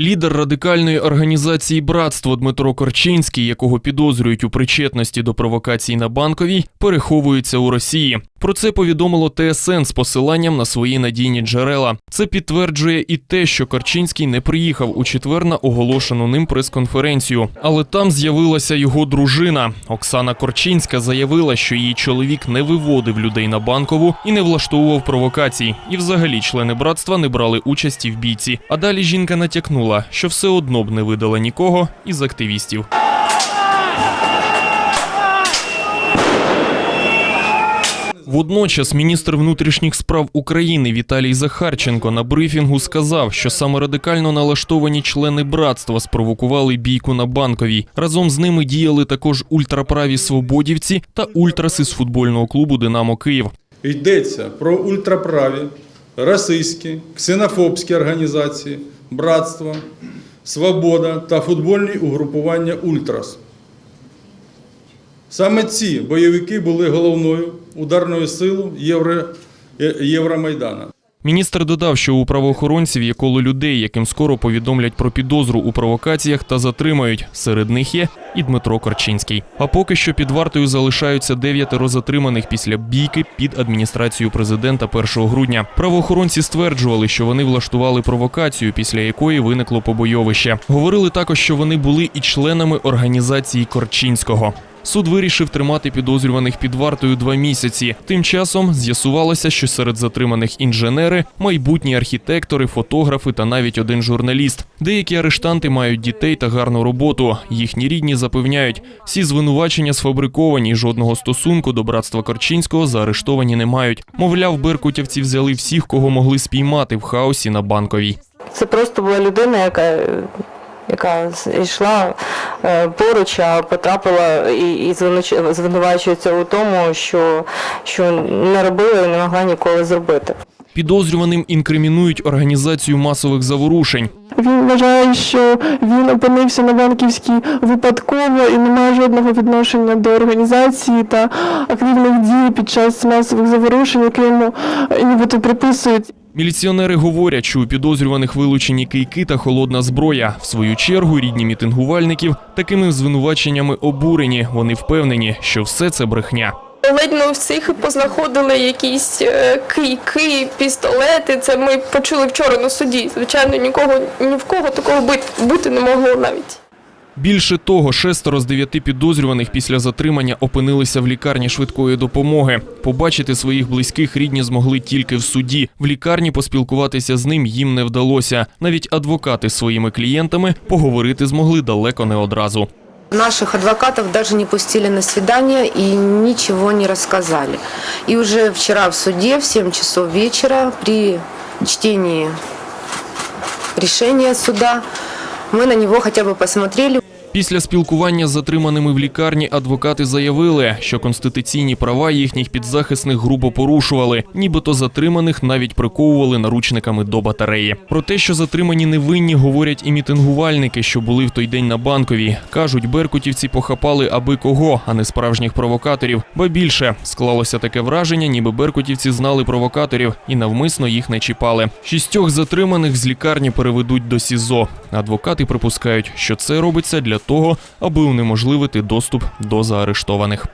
Лідер радикальної організації Братство Дмитро Корчинський, якого підозрюють у причетності до провокацій на банковій, переховується у Росії. Про це повідомило ТСН з посиланням на свої надійні джерела. Це підтверджує і те, що Корчинський не приїхав у четвер на оголошену ним прес-конференцію. Але там з'явилася його дружина. Оксана Корчинська заявила, що її чоловік не виводив людей на банкову і не влаштовував провокацій. І взагалі члени братства не брали участі в бійці. А далі жінка натякнула, що все одно б не видала нікого із активістів. Водночас міністр внутрішніх справ України Віталій Захарченко на брифінгу сказав, що саме радикально налаштовані члени братства спровокували бійку на банковій. Разом з ними діяли також ультраправі свободівці та ультраси з футбольного клубу Динамо Київ. Йдеться про ультраправі, расистські, ксенофобські організації, братство, свобода та футбольні угрупування Ультрас. Саме ці бойовики були головною ударною силою Євромайдана. Міністр додав, що у правоохоронців є коло людей, яким скоро повідомлять про підозру у провокаціях та затримають. Серед них є і Дмитро Корчинський. А поки що під вартою залишаються дев'ятеро затриманих після бійки під адміністрацією президента 1 грудня. Правоохоронці стверджували, що вони влаштували провокацію, після якої виникло побойовище. Говорили також, що вони були і членами організації Корчинського. Суд вирішив тримати підозрюваних під вартою два місяці. Тим часом з'ясувалося, що серед затриманих інженери, майбутні архітектори, фотографи та навіть один журналіст. Деякі арештанти мають дітей та гарну роботу. Їхні рідні запевняють, всі звинувачення сфабриковані, жодного стосунку до братства Корчинського заарештовані не мають. Мовляв, беркутівці взяли всіх, кого могли спіймати в хаосі на банковій. Це просто була людина, яка, яка йшла е, поруч, а потрапила і, і звинувачується у тому, що, що не робила і не могла ніколи зробити. Підозрюваним інкримінують організацію масових заворушень. Він вважає, що він опинився на банківській випадково і не має жодного відношення до організації та активних дій під час масових заворушень, які йому е, нібито приписують. Міліціонери говорять, що у підозрюваних вилучені кийки та холодна зброя. В свою чергу рідні мітингувальників такими звинуваченнями обурені. Вони впевнені, що все це брехня. Ледь не у всіх познаходили якісь е, кийки, пістолети. Це ми почули вчора на суді. Звичайно, нікого ні в кого такого бути, не могло навіть. Більше того, шестеро з дев'яти підозрюваних після затримання опинилися в лікарні швидкої допомоги. Побачити своїх близьких рідні змогли тільки в суді. В лікарні поспілкуватися з ним їм не вдалося. Навіть адвокати з своїми клієнтами поговорити змогли далеко не одразу. Наших адвокатов даже не пустили на свидание и ничего не рассказали. И уже вчера в суде в 7 часов вечера при чтении решения суда мы на него хотя бы посмотрели. Після спілкування з затриманими в лікарні адвокати заявили, що конституційні права їхніх підзахисних грубо порушували, нібито затриманих навіть приковували наручниками до батареї. Про те, що затримані невинні, говорять і мітингувальники, що були в той день на банковій. кажуть, беркутівці похапали аби кого, а не справжніх провокаторів. Ба більше склалося таке враження, ніби беркутівці знали провокаторів і навмисно їх не чіпали. Шістьох затриманих з лікарні переведуть до СІЗО. Адвокати припускають, що це робиться для того, аби унеможливити доступ до заарештованих.